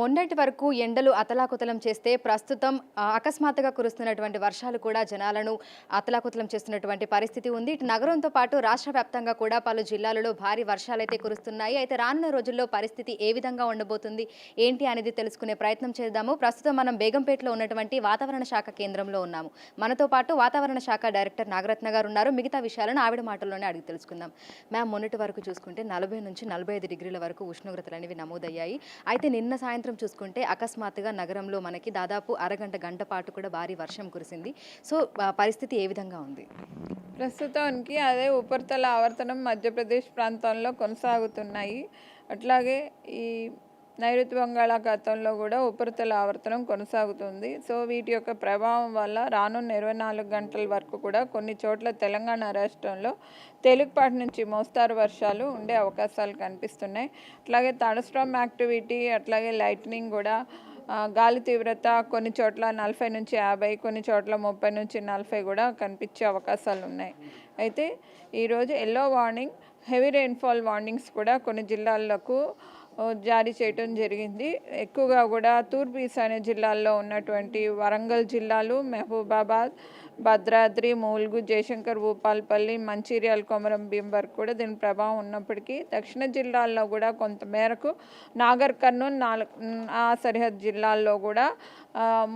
మొన్నటి వరకు ఎండలు అతలాకుతలం చేస్తే ప్రస్తుతం అకస్మాత్తుగా కురుస్తున్నటువంటి వర్షాలు కూడా జనాలను అతలాకుతలం చేస్తున్నటువంటి పరిస్థితి ఉంది. ఇటు నగరంతో పాటు రాష్ట్ర వ్యాప్తంగా కూడా పలు జిల్లాలలో భారీ వర్షాలు అయితే కురుస్తున్నాయి. అయితే రానున్న రోజుల్లో పరిస్థితి ఏ విధంగా ఉండబోతుంది? ఏంటి అనేది తెలుసుకునే ప్రయత్నం చేద్దాము. ప్రస్తుతం మనం బేగంపేటలో ఉన్నటువంటి వాతావరణ శాఖ కేంద్రంలో ఉన్నాము. మనతో పాటు వాతావరణ శాఖ డైరెక్టర్ నాగరత్న గారు ఉన్నారు. మిగతా విషయాలను ఆవిడ మాటల్లోనే అడిగి తెలుసుకుందాం. మ్యామ్ మొన్నటి వరకు చూసుకుంటే నలభై నుంచి నలభై ఐదు డిగ్రీల వరకు ఉష్ణోగ్రతలు అనేవి నమోదయ్యాయి. అయితే నిన్న సాయంత్రం చూసుకుంటే అకస్మాత్తుగా నగరంలో మనకి దాదాపు అరగంట గంట పాటు కూడా భారీ వర్షం కురిసింది. సో పరిస్థితి ఏ విధంగా ఉంది? ప్రస్తుతానికి అదే ఉపరితల ఆవర్తనం మధ్యప్రదేశ్ ప్రాంతంలో కొనసాగుతున్నాయి. అట్లాగే ఈ నైరుతి బంగాళాఖాతంలో కూడా ఉపరితల ఆవర్తనం కొనసాగుతుంది. సో వీటి యొక్క ప్రభావం వల్ల రానున్న ఇరవై నాలుగు గంటల వరకు కూడా కొన్ని చోట్ల తెలంగాణ రాష్ట్రంలో తేలికపాటి నుంచి మోస్తారు వర్షాలు ఉండే అవకాశాలు కనిపిస్తున్నాయి. అట్లాగే తడస్ట్రామ్ యాక్టివిటీ అట్లాగే లైట్నింగ్ కూడా గాలి తీవ్రత కొన్ని చోట్ల నలభై నుంచి యాభై కొన్ని చోట్ల ముప్పై నుంచి నలభై కూడా కనిపించే అవకాశాలు ఉన్నాయి. అయితే ఈరోజు yellow warning heavy rainfall warnings కూడా కొన్ని జిల్లాలకు జారీ చేయటం జరిగింది. ఎక్కువగా కూడా తూర్పు ఈశాన్య జిల్లాల్లో ఉన్నటువంటి వరంగల్ జిల్లాలు మహబూబాబాద్ భద్రాద్రి మూల్గు జయశంకర్ భూపాల్పల్లి మంచిర్యాల కొమరం భీం వరకు కూడా దీని ప్రభావం ఉన్నప్పటికీ దక్షిణ జిల్లాల్లో కూడా కొంత మేరకు నాగర్ కర్నూలు ఆ సరిహద్దు జిల్లాల్లో కూడా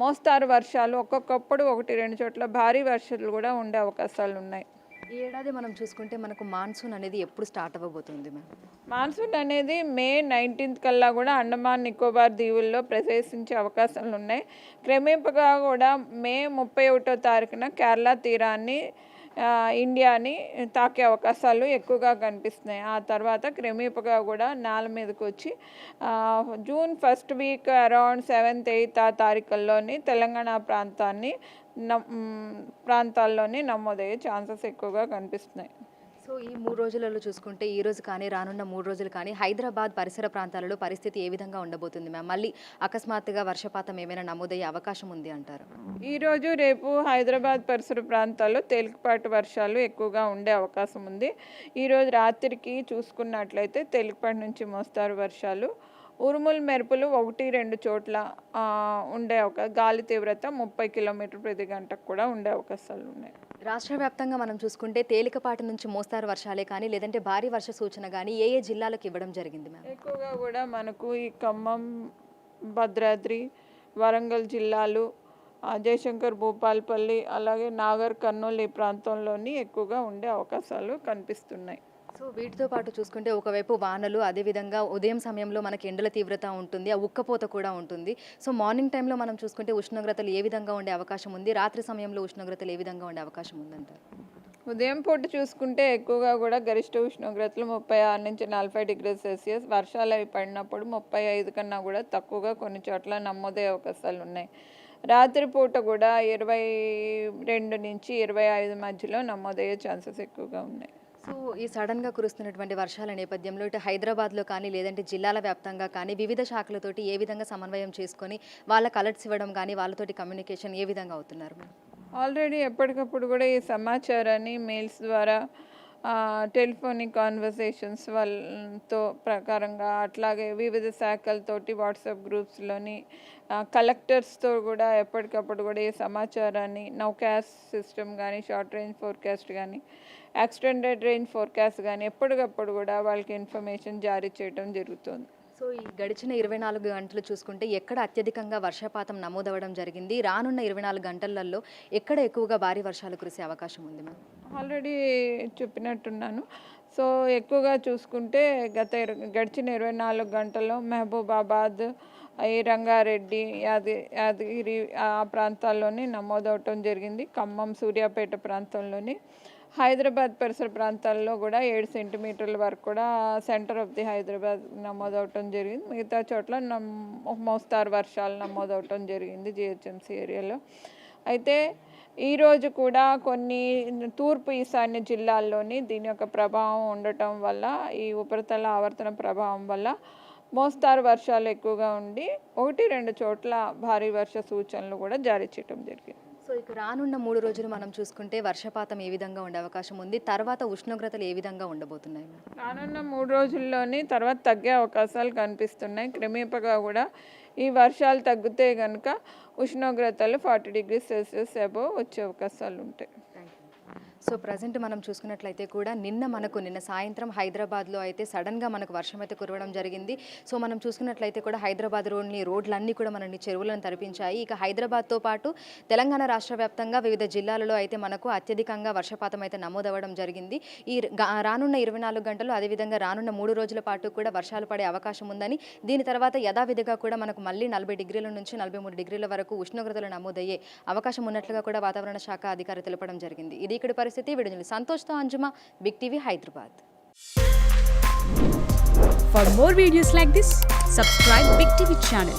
మోస్తారు వర్షాలు ఒక్కొక్కప్పుడు ఒకటి రెండు చోట్ల భారీ వర్షాలు కూడా ఉండే అవకాశాలు ఉన్నాయి ఈ ఏడాది మనం చూసుకుంటే మనకు మాన్సూన్ అనేది ఎప్పుడు స్టార్ట్ అవ్వబోతుంది మ్యామ్? మాన్సూన్ అనేది మే నైన్టీన్త్ కల్లా కూడా అండమాన్ నికోబార్ దీవుల్లో ప్రవేశించే అవకాశాలు ఉన్నాయి. క్రమేపగా కూడా మే ముప్పై ఒకటో తారీఖున కేరళ తీరాన్ని ఇండియాని తాకే అవకాశాలు ఎక్కువగా కనిపిస్తున్నాయి. ఆ తర్వాత క్రమేపగా కూడా నేల మీదకి వచ్చి June first week around seventh eighth ఆ తారీఖుల్లోని తెలంగాణ ప్రాంతాన్ని ప్రాంతాల్లోని నమోదయ్యే ఛాన్సెస్ ఎక్కువగా కనిపిస్తున్నాయి. సో ఈ మూడు రోజులలో చూసుకుంటే ఈ రోజు కానీ రానున్న మూడు రోజులు కానీ హైదరాబాద్ పరిసర ప్రాంతాలలో పరిస్థితి ఏ విధంగా ఉండబోతుంది మ్యామ్? మళ్ళీ అకస్మాత్తుగా వర్షపాతం ఏమైనా నమోదయ్యే అవకాశం ఉంది అంటారు? ఈరోజు రేపు హైదరాబాద్ పరిసర ప్రాంతాల్లో తేలికపాటి వర్షాలు ఎక్కువగా ఉండే అవకాశం ఉంది. ఈరోజు రాత్రికి చూసుకున్నట్లయితే తేలికపాటి నుంచి మోస్తారు వర్షాలు. ఉరుములు మెరుపులు ఒకటి రెండు చోట్ల ఉండే ఒక గాలి తీవ్రత ముప్పై కిలోమీటర్ ప్రతి గంటకు కూడా ఉండే అవకాశాలు ఉన్నాయి. రాష్ట్ర వ్యాప్తంగా మనం చూసుకుంటే తేలికపాటి నుంచి మోస్తారు వర్షాలే కానీ లేదంటే భారీ వర్ష సూచన కానీ ఏ ఏ జిల్లాలకు ఇవ్వడం జరిగింది మ్యామ్? ఎక్కువగా కూడా మనకు ఈ ఖమ్మం భద్రాద్రి వరంగల్ జిల్లాలు జయశంకర్ భూపాల్పల్లి అలాగే నాగర్ కర్నూలు ఈ ప్రాంతంలోని ఎక్కువగా ఉండే అవకాశాలు కనిపిస్తున్నాయి. సో వీటితో పాటు చూసుకుంటే ఒకవైపు వానలు అదేవిధంగా ఉదయం సమయంలో మనకి ఎండల తీవ్రత ఉంటుంది ఆ ఉక్కపోత కూడా ఉంటుంది. సో మార్నింగ్ టైంలో మనం చూసుకుంటే ఉష్ణోగ్రతలు ఏ విధంగా ఉండే అవకాశం ఉంది? రాత్రి సమయంలో ఉష్ణోగ్రతలు ఏ విధంగా ఉండే అవకాశం ఉందంటారు? ఉదయం పూట చూసుకుంటే ఎక్కువగా కూడా గరిష్ట ఉష్ణోగ్రతలు ముప్పై ఆరు నుంచి నలభై డిగ్రీ సెల్సియస్ వర్షాలు అవి పడినప్పుడు ముప్పై ఐదు కన్నా కూడా తక్కువగా కొన్ని చోట్ల నమోదయ్యే అవకాశాలు ఉన్నాయి. రాత్రిపూట కూడా ఇరవై రెండు నుంచి ఇరవై ఐదు మధ్యలో నమోదయ్యే ఛాన్సెస్ ఎక్కువగా ఉన్నాయి. సో ఈ సడన్గా కురుస్తున్నటువంటి వర్షాల నేపథ్యంలో ఇటు హైదరాబాద్లో కానీ లేదంటే జిల్లాల వ్యాప్తంగా కానీ వివిధ శాఖలతోటి ఏ విధంగా సమన్వయం చేసుకొని వాళ్ళకి అలర్ట్స్ ఇవ్వడం కానీ వాళ్ళతోటి కమ్యూనికేషన్ ఏ విధంగా అవుతున్నారు ఆల్రెడీ ఎప్పటికప్పుడు కూడా ఈ సమాచారాన్ని మెయిల్స్ ద్వారా టెలిఫోనిక్ కాన్వర్సేషన్స్ వాళ్ళతో ప్రకారంగా అట్లాగే వివిధ శాఖలతోటి వాట్సాప్ గ్రూప్స్లోని కలెక్టర్స్తో కూడా ఎప్పటికప్పుడు కూడా ఈ సమాచారాన్ని నౌకాస్ట్ సిస్టమ్ కానీ షార్ట్ రేంజ్ ఫోర్కాస్ట్ కానీ ఎక్స్టెండెడ్ రేంజ్ ఫోర్కాస్ట్ కానీ ఎప్పటికప్పుడు కూడా వాళ్ళకి ఇన్ఫర్మేషన్ జారీ చేయడం జరుగుతుంది. సో ఈ గడిచిన ఇరవై నాలుగు గంటలు చూసుకుంటే ఎక్కడ అత్యధికంగా వర్షపాతం నమోదవడం జరిగింది? రానున్న ఇరవై నాలుగు గంటలలో ఎక్కడ ఎక్కువగా భారీ వర్షాలు కురిసే అవకాశం ఉంది మ్యామ్? ఆల్రెడీ చెప్పినట్టున్నాను. సో ఎక్కువగా చూసుకుంటే గత గడిచిన ఇరవై నాలుగు గంటల్లో మహబూబాబాద్ ఈ రంగారెడ్డి యాది యాదగిరి ఆ ప్రాంతాల్లోని నమోదవటం జరిగింది. ఖమ్మం సూర్యాపేట ప్రాంతంలోని. హైదరాబాద్ పరిసర ప్రాంతాల్లో కూడా ఏడు సెంటీమీటర్ల వరకు కూడా సెంటర్ ఆఫ్ ది హైదరాబాద్ నమోదవటం జరిగింది. మిగతా చోట్ల నమ్ మోస్తారు వర్షాలు నమోదవటం జరిగింది జిహెచ్ఎంసీ ఏరియాలో. అయితే ఈరోజు కూడా కొన్ని తూర్పు ఈశాన్య జిల్లాల్లోని దీని యొక్క ప్రభావం ఉండటం వల్ల ఈ ఉపరితల ఆవర్తన ప్రభావం వల్ల మోస్తారు వర్షాలు ఎక్కువగా ఉండి ఒకటి రెండు చోట్ల భారీ వర్ష సూచనలు కూడా జారీ చేయడం జరిగింది. సో ఇక రానున్న మూడు రోజులు మనం చూసుకుంటే వర్షపాతం ఏ విధంగా ఉండే అవకాశం ఉంది? తర్వాత ఉష్ణోగ్రతలు ఏ విధంగా ఉండబోతున్నాయి? రానున్న మూడు రోజుల్లోని తర్వాత తగ్గే అవకాశాలు కనిపిస్తున్నాయి. క్రమేపగా కూడా ఈ వర్షాలు తగ్గితే కనుక ఉష్ణోగ్రతలు ఫార్టీ డిగ్రీ సెల్సియస్ అబోవ్ వచ్చే అవకాశాలు ఉంటాయి. సో ప్రజెంట్ మనం చూసుకున్నట్లయితే కూడా నిన్న మనకు నిన్న సాయంత్రం హైదరాబాద్లో అయితే సడన్గా మనకు వర్షం అయితే కురవడం జరిగింది. సో మనం చూసుకున్నట్లయితే కూడా హైదరాబాద్ రోడ్ని రోడ్లన్నీ కూడా మనల్ని చెరువులను తరిపించాయి. ఇక హైదరాబాద్తో పాటు తెలంగాణ రాష్ట్ర వ్యాప్తంగా వివిధ జిల్లాలలో అయితే మనకు అత్యధికంగా వర్షపాతం అయితే నమోదవ్వడం జరిగింది. ఈ రానున్న ఇరవై నాలుగు గంటలు అదేవిధంగా రానున్న మూడు రోజుల పాటు కూడా వర్షాలు పడే అవకాశం ఉందని దీని తర్వాత యథావిధిగా కూడా మనకు మళ్ళీ నలభై డిగ్రీల నుంచి నలభై మూడు డిగ్రీల వరకు ఉష్ణోగ్రతలు నమోదయ్యే అవకాశం ఉన్నట్లుగా కూడా వాతావరణ శాఖ అధికారి తెలపడం జరిగింది. ఇది ఇక్కడ పరిస్థితి. విడుదల సంతోష్తో అంజుమా big TV Hyderabad For more videos like this, subscribe Big TV channel